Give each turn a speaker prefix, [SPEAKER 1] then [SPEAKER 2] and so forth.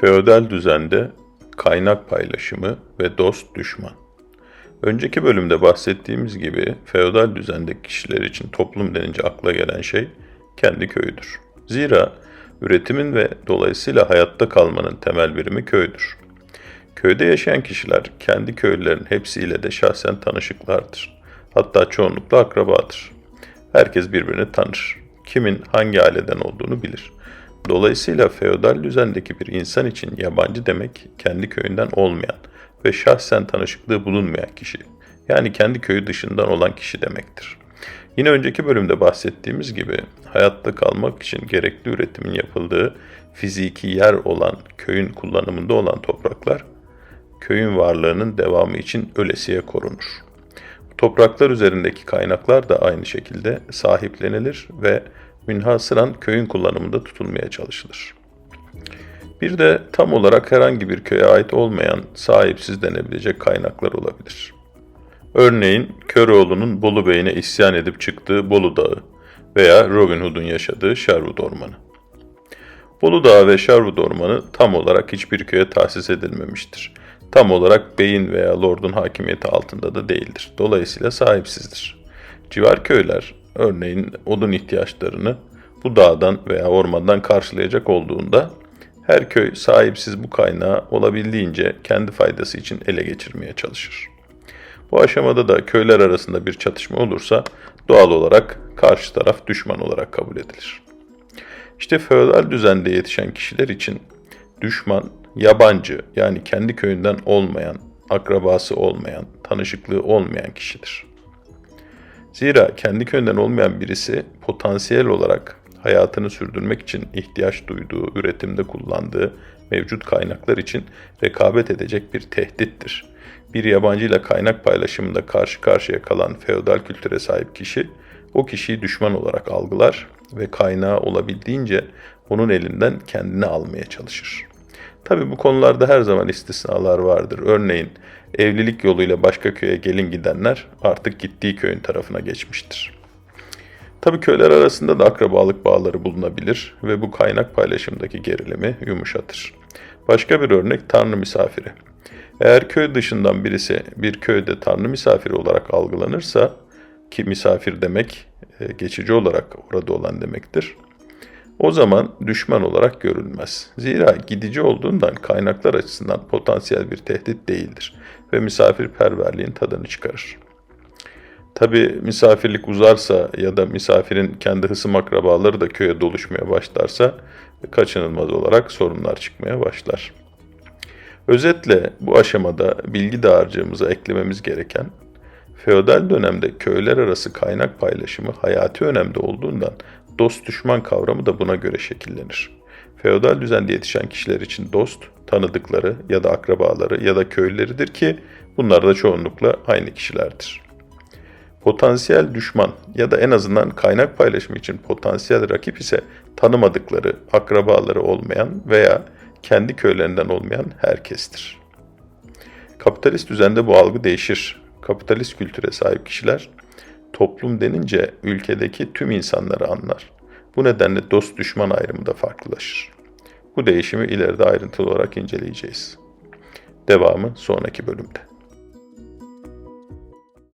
[SPEAKER 1] Feodal düzende kaynak paylaşımı ve dost düşman. Önceki bölümde bahsettiğimiz gibi feodal düzendeki kişiler için toplum denince akla gelen şey kendi köyüdür. Zira üretimin ve dolayısıyla hayatta kalmanın temel birimi köydür. Köyde yaşayan kişiler kendi köylülerin hepsiyle de şahsen tanışıklardır. Hatta çoğunlukla akrabadır. Herkes birbirini tanır. Kimin hangi aileden olduğunu bilir. Dolayısıyla feodal düzendeki bir insan için yabancı demek kendi köyünden olmayan ve şahsen tanışıklığı bulunmayan kişi. Yani kendi köyü dışından olan kişi demektir. Yine önceki bölümde bahsettiğimiz gibi hayatta kalmak için gerekli üretimin yapıldığı fiziki yer olan köyün kullanımında olan topraklar köyün varlığının devamı için ölesiye korunur. Topraklar üzerindeki kaynaklar da aynı şekilde sahiplenilir ve münhasıran köyün kullanımında tutulmaya çalışılır. Bir de tam olarak herhangi bir köye ait olmayan sahipsiz denebilecek kaynaklar olabilir. Örneğin Köroğlu'nun Bolu Bey'ine isyan edip çıktığı Bolu Dağı veya Robin Hood'un yaşadığı Sherwood Ormanı. Bolu Dağı ve Sherwood Ormanı tam olarak hiçbir köye tahsis edilmemiştir. Tam olarak beyin veya lordun hakimiyeti altında da değildir. Dolayısıyla sahipsizdir. Civar köyler örneğin odun ihtiyaçlarını bu dağdan veya ormandan karşılayacak olduğunda her köy sahipsiz bu kaynağı olabildiğince kendi faydası için ele geçirmeye çalışır. Bu aşamada da köyler arasında bir çatışma olursa doğal olarak karşı taraf düşman olarak kabul edilir. İşte feodal düzende yetişen kişiler için düşman yabancı yani kendi köyünden olmayan, akrabası olmayan, tanışıklığı olmayan kişidir. Zira kendi köyünden olmayan birisi potansiyel olarak hayatını sürdürmek için ihtiyaç duyduğu, üretimde kullandığı mevcut kaynaklar için rekabet edecek bir tehdittir. Bir yabancıyla kaynak paylaşımında karşı karşıya kalan feodal kültüre sahip kişi, o kişiyi düşman olarak algılar ve kaynağı olabildiğince onun elinden kendini almaya çalışır. Tabi bu konularda her zaman istisnalar vardır. Örneğin evlilik yoluyla başka köye gelin gidenler artık gittiği köyün tarafına geçmiştir. Tabi köyler arasında da akrabalık bağları bulunabilir ve bu kaynak paylaşımdaki gerilimi yumuşatır. Başka bir örnek tanrı misafiri. Eğer köy dışından birisi bir köyde tanrı misafiri olarak algılanırsa ki misafir demek e, geçici olarak orada olan demektir. O zaman düşman olarak görülmez. Zira gidici olduğundan kaynaklar açısından potansiyel bir tehdit değildir ve misafirperverliğin tadını çıkarır. Tabi misafirlik uzarsa ya da misafirin kendi hısım akrabaları da köye doluşmaya başlarsa kaçınılmaz olarak sorunlar çıkmaya başlar. Özetle bu aşamada bilgi dağarcığımıza eklememiz gereken, feodal dönemde köyler arası kaynak paylaşımı hayati önemde olduğundan dost düşman kavramı da buna göre şekillenir. Feodal düzende yetişen kişiler için dost, tanıdıkları ya da akrabaları ya da köylüleridir ki bunlar da çoğunlukla aynı kişilerdir. Potansiyel düşman ya da en azından kaynak paylaşımı için potansiyel rakip ise tanımadıkları, akrabaları olmayan veya kendi köylerinden olmayan herkestir. Kapitalist düzende bu algı değişir. Kapitalist kültüre sahip kişiler toplum denince ülkedeki tüm insanları anlar. Bu nedenle dost düşman ayrımı da farklılaşır. Bu değişimi ileride ayrıntılı olarak inceleyeceğiz. Devamı sonraki bölümde.